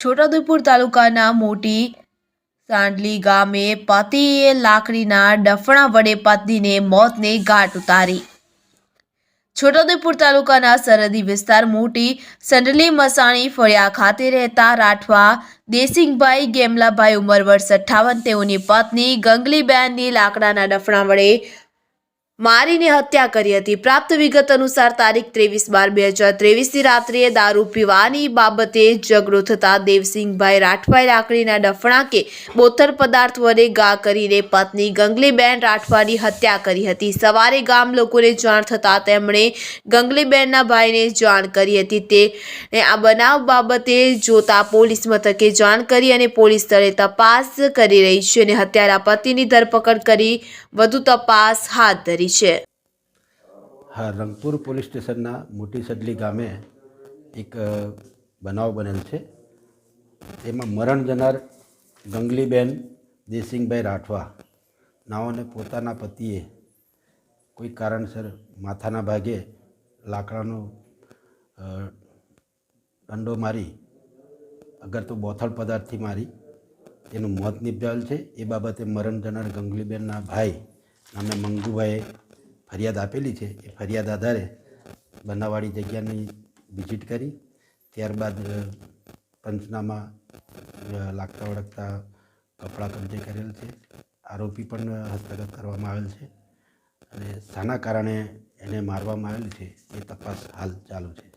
છોટાઉદેપુર તાલુકાના મોટી સાંડલી ગામે પતિએ લાકડીના ડફણા વડે પત્નીને મોતને ઘાટ ઉતારી. છોટાઉદેપુર તાલુકાના સરહદી વિસ્તાર મોટી સંડલી મસાણી ફળિયા ખાતે રહેતા રાઠવા દેસિંગભાઈ ગેમલાભાઈ ઉંમર વર્ષ અઠ્ઠાવન તેઓની પત્ની ગંગલીબેનની લાકડાના ડફણા વડે મારીને હત્યા કરી હતી. પ્રાપ્ત વિગત અનુસાર તારીખ ત્રેવીસ બાર બે હજાર ત્રેવીસની રાત્રે દારૂ પીવાની બાબતે ઝઘડો થતા દેવસિંહભાઈ રાઠવાઈ લાકડીના ડફણા કે બોથર પદાર્થ વડે ગા કરીને પત્ની ગંગલીબેન રાઠવાની હત્યા કરી હતી. સવારે ગામ લોકોને જાણ થતાં તેમણે ગંગલીબેનના ભાઈને જાણ કરી હતી. તે આ બનાવ બાબતે જોતા પોલીસ મથકે જાણ કરી અને પોલીસ સ્થળે તપાસ કરી રહી છે અને હત્યારા પતિની ધરપકડ કરી વધુ તપાસ હાથ ધરી છે. હા, રંગપુર પોલીસ સ્ટેશનના મોટી સડલી ગામે એક બનાવ બનેલ છે. એમાં મરણ જનાર ગંગલીબેન દેસિંગભાઈ રાઠવા નાઓને પોતાના પતિએ કોઈ કારણસર માથાના ભાગે લાકડાનો ડંડો મારી અગર તો બોથડ પદાર્થથી મારી, એનું મોત નિપજાવેલ છે. એ બાબતે મરણ જનાર ગંગલીબેનના ભાઈ નામે મંગુભાઈએ ફરિયાદ આપેલી છે એ ફરિયાદ આધારે બનાવવાળી જગ્યાની વિઝિટ કરી. ત્યારબાદ પંચનામા લાગતા વળગતા કપડાં કબજે કરેલ છે. આરોપી પણ હસ્તગત કરવામાં આવેલ છે. અને શાના કારણે એને મારવામાં આવેલ છે. એ તપાસ હાલ ચાલુ છે.